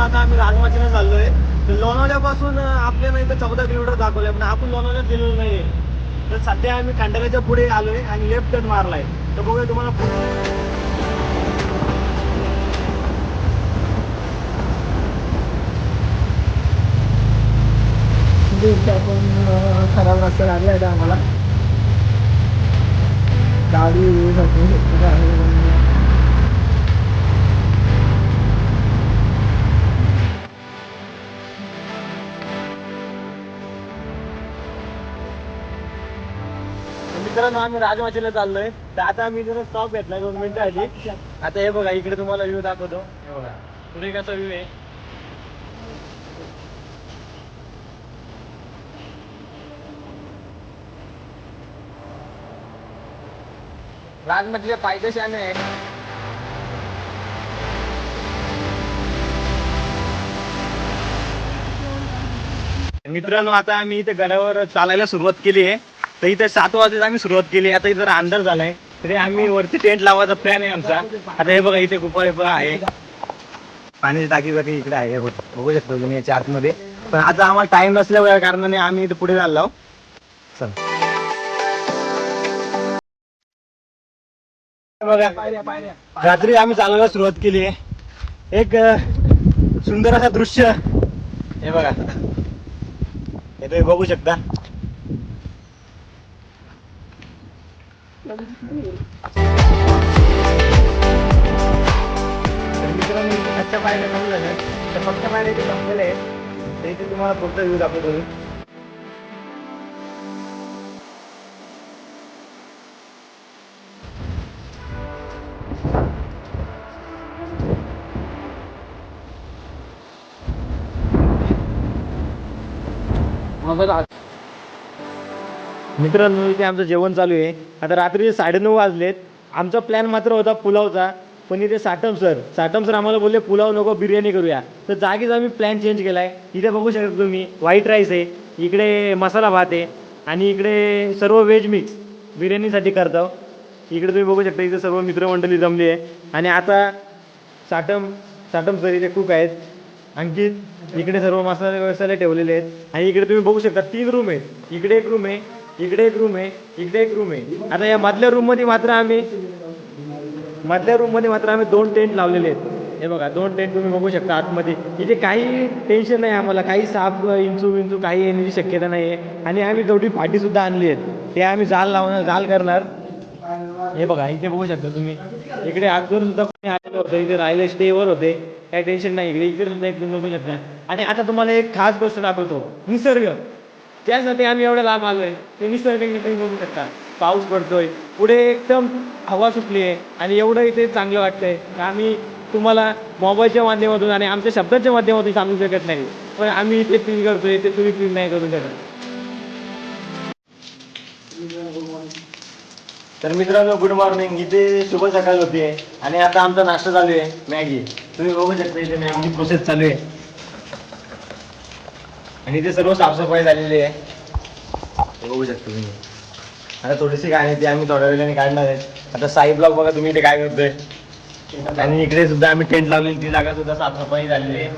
आता आम्ही राजमाचीला चाललोय. तर लोणावल्यापासून अं, आपल्याला इथं चौदा किलोमीटर दाखवलंय पण आपण लोणावल्यात गेलेलो नाहीये. तर सध्या आम्ही खंडाऱ्याच्या पुढे आलोय आणि लेफ्ट टर्न मारलाय. तर बघूया तुम्हाला आपण खराब रस्ता लागला आहे आम्हाला. गाडी मित्रांनो आम्ही राजमाचीला चाललोय. तर आता आम्ही जरा स्टॉप घेतला दोन मिनिटं आधी. आता हे बघा इकडे तुम्हाला व्ह्यू दाखवतो. हे बघा पुढे कसा व्ह्यू आहे. राजमधले फायदे आहे. मित्रांनो आता आम्ही इथे गडावर चालायला सुरुवात केली आहे. तर इथे सात वाजता आम्ही सुरुवात केली. आता इथं अंधार झालाय. तरी आम्ही वरती टेंट लावायचा प्लॅन आहे आमचा. आता हे बघा इथे गुफा बिफा आहे. पाण्याची टाकी वगैरे इकडे आहे. हे बघ- बघू शकतो तुम्ही याच्या आतमध्ये. पण आता आम्हाला टाइम नसल्या कारणाने आम्ही इथे पुढे चाललो चल. बघा रात्री आम्ही चालायला सुरुवात केली आहे. एक सुंदर असं दृश्य. हे बघा. हे तुम्ही बघू शकता. मित्रांनो इथे कच्च्या पायऱ्या कमी झाल्या तर फक्त पायऱ्या इथे संपलेले आहेत तर इथे तुम्हाला पुढचा व्ह्यू दाखवतो मी मित्रांनो इथे आमचं जेवण चालू आहे. आता रात्री साडेनऊ वाजलेत. आमचा प्लॅन मात्र होता पुलावचा पण इथे साटम सर साटम सर आम्हाला बोलले पुलाव नको बिर्याणी करूया. तर जागीच आम्ही प्लॅन चेंज केला आहे इथे बघू शकता तुम्ही व्हाईट राईस आहे इकडे मसाला भात आहे आणि इकडे सर्व व्हेज मिक्स बिर्याणीसाठी करतो. इकडे तुम्ही बघू शकता इथे सर्व मित्रमंडळी जमली आहे. आणि आता साटम साटम सर इथे कुक आहेत. अंकित इकडे सर्व मसाले वसाले ठेवलेले आहेत. आणि इकडे तुम्ही बघू शकता तीन रूम आहेत. इकडे एक रूम आहे इकडे एक रूम आहे इकडे एक रूम आहे. आता या मधल्या रूममध्ये मात्र आम्ही मधल्या रूममध्ये मात्र आम्ही दोन टेंट लावलेले आहेत. हे बघा दोन टेंट तुम्ही बघू शकता आतमध्ये. इथे काही टेन्शन नाही आम्हाला काही साप इंचू विंचू काही येण्याची शक्यता नाही आहे आणि आम्ही तेवढी फाटीसुद्धा आणली आहेत ते आम्ही जाल लावणार जाल करणार. हे बघा इथे बघू शकता तुम्ही. इकडे अगोदर सुद्धा कोणी आलेलं होतं इथे राहिले स्टेवर होते. काही टेन्शन नाही इकडे इकडे सुद्धा एक बघू शकता. आणि आता तुम्हाला एक खास गोष्ट दाखवतो. निसर्ग. त्यासाठी आम्ही एवढं लांब आहे ते निसर्ग इथे तुम्ही बघू शकता. पाऊस पडतोय. पुढे एकदम हवा सुटली आहे आणि एवढं इथे चांगलं वाटतंय. की आम्ही तुम्हाला मोबाईलच्या माध्यमातून आणि आमच्या शब्दाच्या माध्यमातून सांगू शकत नाही. पण आम्ही इथे फील करतोय. ते तुम्ही फील नाही करू शकत. तर मित्रांनो गुड मॉर्निंग इथे शुभ सकाळ होते आणि आता आमचा नाश्ता चालू आहे. मॅगी. तुम्ही बघू शकता इथे मॅगी प्रोसेस चालू आहे. आणि ते सर्व साफसफाई झालेली आहे. बघू शकता तुम्ही. आता थोडीशी गाणी ती आम्ही थोड्या वेळाने काढणार आहेत. आता साई ब्लॉक बघा तुम्ही इथे काय करतोय. आणि इकडे सुद्धा आम्ही टेंट लावलेली ती जागा सुद्धा साफसफाई झालेली आहे.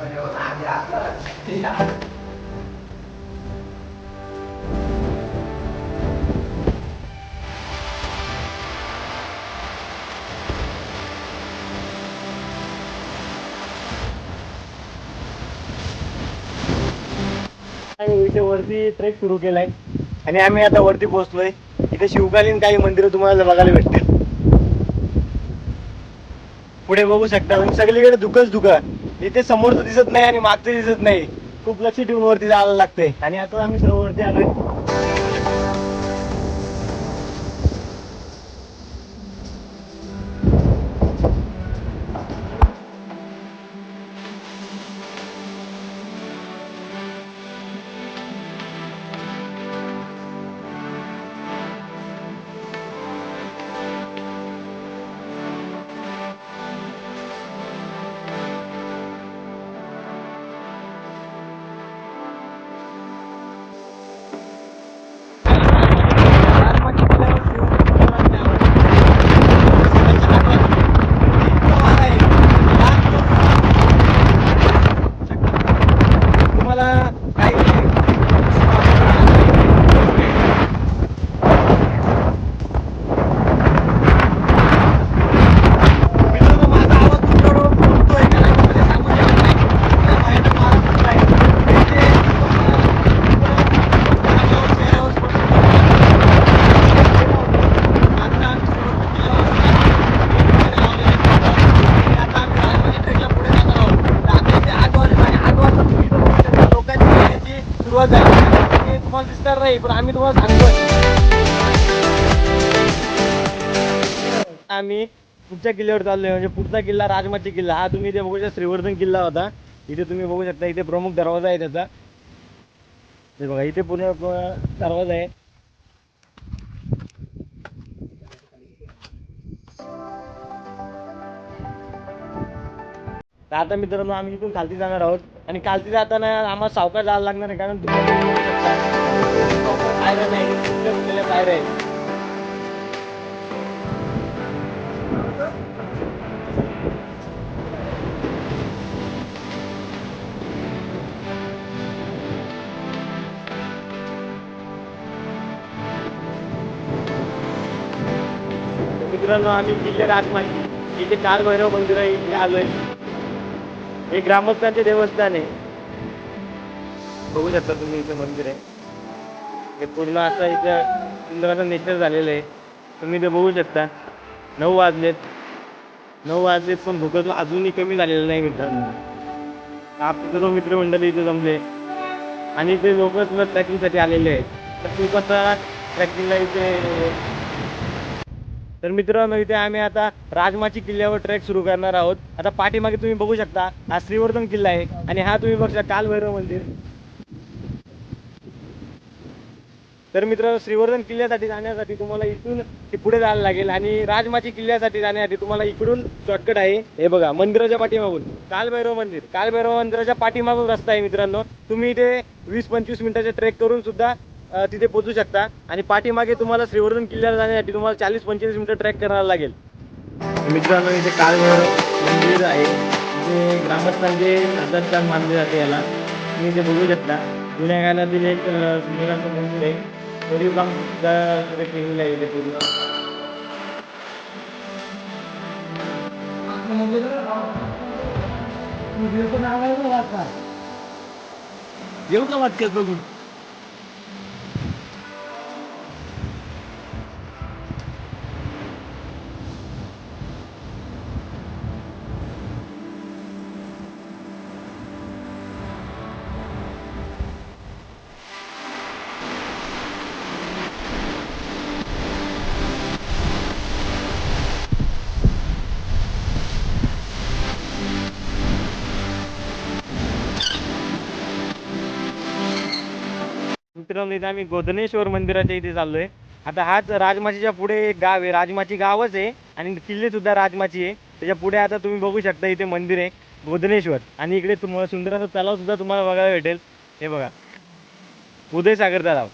आम्ही इथे वरती ट्रेक सुरू केलाय. आणि आम्ही आता वरती पोहोचलोय. इथे शिवकालीन काही मंदिरं तुम्हाला बघायला भेटतील. पुढे बघू शकता. तुम्ही सगळीकडे दुःखच दुःख इथे समोरचं दिसत नाही आणि मागचं दिसत नाही. खूप लक्ष ठेवून वरती जायला लागतंय. आणि आता आम्ही सर्व वरती आलोय. नाही पण आम्ही तुम्हाला सांगतोय. आम्ही पुढच्या किल्ल्यावर चाललोय म्हणजे पुढचा किल्ला राजमाची किल्ला. हा तुम्ही इथे बघू शकता श्रीवर्धन किल्ला होता. इथे तुम्ही बघू शकता इथे प्रमुख दरवाजा आहे त्याचा. बघा इथे पूर्ण दरवाजा आहे. तर आता मित्रांनो आम्ही इथून खालती जाणार आहोत. आणि खालती जाताना आम्हाला सावकार जायला लागणार आहे कारण तुम्ही पायऱ्या नाही. इकडे पायऱ्या आहेत मित्रांनो आम्ही किल्ले राजमाही इथे काल भैरव मंदिर आहे इथे आलोय हे ग्रामस्थांचे देवस्थान आहे. बघू शकता तुम्ही इथे मंदिर आहे. हे पूर्ण असं इथं सुंदर नेचर झालेलं आहे. तुम्ही इथे बघू शकता. नऊ वाजलेत. नऊ वाजलेत पण भूकत अजूनही कमी झालेलं नाही मित्रांनो आपले सर्व मित्रमंडळी इथे जमले. आणि ते लोक तुला ट्रॅकिंगसाठी आलेले आहेत. तर तू कसं ट्रॅकिंगला इथे तर मित्रांनो इथे आम्ही आता राजमाची किल्ल्यावर ट्रेक सुरू करणार आहोत. आता पाठीमागे तुम्ही बघू शकता हा श्रीवर्धन किल्ला आहे. आणि हा तुम्ही बघू शकता कालभैरव मंदिर. तर मित्र श्रीवर्धन किल्ल्यासाठी जाण्यासाठी तुम्हाला इथून ते पुढे जायला लागेल आणि राजमाची किल्ल्यासाठी जाण्यासाठी तुम्हाला इकडून शॉर्टकट आहे. हे बघा मंदिराच्या पाठीमागून. कालभैरव मंदिर. कालभैरव मंदिराच्या पाठीमागून रस्ता आहे मित्रांनो. तुम्ही इथे वीस पंचवीस मिनिटाचे ट्रेक करून सुद्धा तिथे पोहोचू शकता. आणि पाठीमागे तुम्हाला श्रीवर्धन किल्ल्याला जाण्यासाठी तुम्हाला चाळीस पंचेचाळीस मिनिटं ट्रॅक करायला लागेल. मित्रांनो इथे कालभैरव मंदिर आहे. इथे ग्रामस्थांचे श्रद्धास्थान मानले जाते याला. तुम्ही इथे बघू शकता. जुन्या काळातील एक सुंदर असं मंदिर आहे. कोरीव काम सुद्धा इकडे केलेलं आहे पूर्ण येऊ का वाटत बघून मित्रांनो इथे आम्ही गोदनेश्वर मंदिराच्या इथे चाललोय. आता हाच राजमाचीच्या पुढे एक गाव आहे. राजमाची गावच आहे आणि किल्ले सुद्धा राजमाची आहे. त्याच्या पुढे आता तुम्ही बघू शकता इथे मंदिर आहे गोधनेश्वर. आणि इकडे तुम्हाला सुंदर असा तलाव सुद्धा तुम्हाला बघायला भेटेल. हे बघा. उदयसागर तलाव.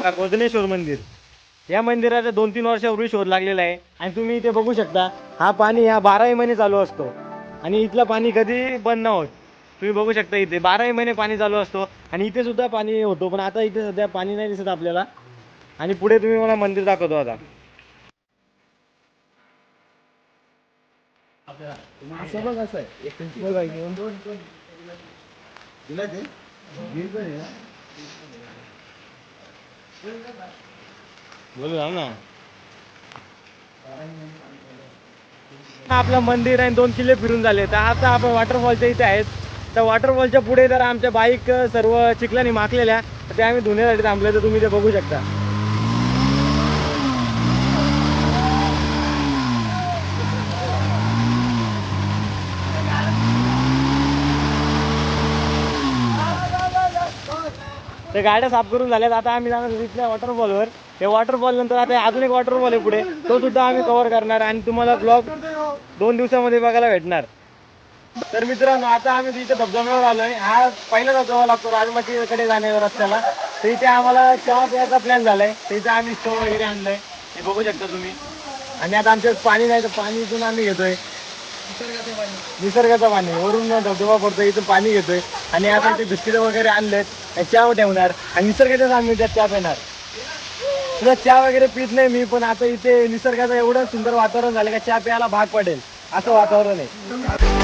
गोदनेश्वर गोधनेश्वर मंदिर. या मंदिराचा दोन तीन वर्षापूर्वी शोध लागलेला आहे. आणि तुम्ही इथे बघू शकता हा पाणी हा बाराही महिने चालू असतो. आणि इथलं पाणी कधी बंद न होत. तुम्ही बघू शकता इथे बाराही महिने पाणी चालू असतो. आणि इथे सुद्धा पाणी होतो पण आता इथे सध्या पाणी नाही दिसत आपल्याला. आणि पुढे तुम्ही मला मंदिर दाखवतो आता. असं बघ असं आहे. बघा दिला ते? बोल राव ना. आपलं मंदिर आणि दोन किल्ले फिरून झाले. तर आता आपण वॉटरफॉलच्या इथे आहेत. तर वॉटरफॉलच्या पुढे जर आमच्या बाईक सर्व चिखलाने माखलेल्या. तर ते आम्ही धुण्यासाठी थांबले तर तुम्ही ते बघू शकता. ते गाड्या साफ करून झाल्यात. आता आम्ही जाणार तिथल्या वॉटरफॉलवर हे वॉटरफॉल नंतर आता अजून एक वॉटरफॉल आहे पुढे. तो सुद्धा आम्ही कव्हर करणार आणि तुम्हाला ब्लॉग दोन दिवसामध्ये बघायला भेटणार. तर मित्रांनो आता आम्ही इथे धबधब्यावर आलोय. हा पहिला धबधबा लागतो राजमातीकडे जाण्यावर रस्त्याला. तर इथे आम्हाला चहा प्यायचा प्लॅन झालाय. तर इथे आम्ही स्टोव वगैरे आणलंय. हे बघू शकता तुम्ही. आणि आता आमच्यात पाणी नाही तर पाणी इथून आम्ही घेतोय. निसर्गाचं पाणी. वरून धबधबा पडतो इथून पाणी घेतोय. आणि आता ते बिस्किट वगैरे आणलेत. चहा ठेवणार. आणि निसर्गाच्याच आम्ही त्यात चहा पिणार. तुला चहा वगैरे पित नाही मी पण आता इथे निसर्गाचं एवढं सुंदर वातावरण झालं का चहा प्यायला भाग पडेल. असं वातावरण आहे.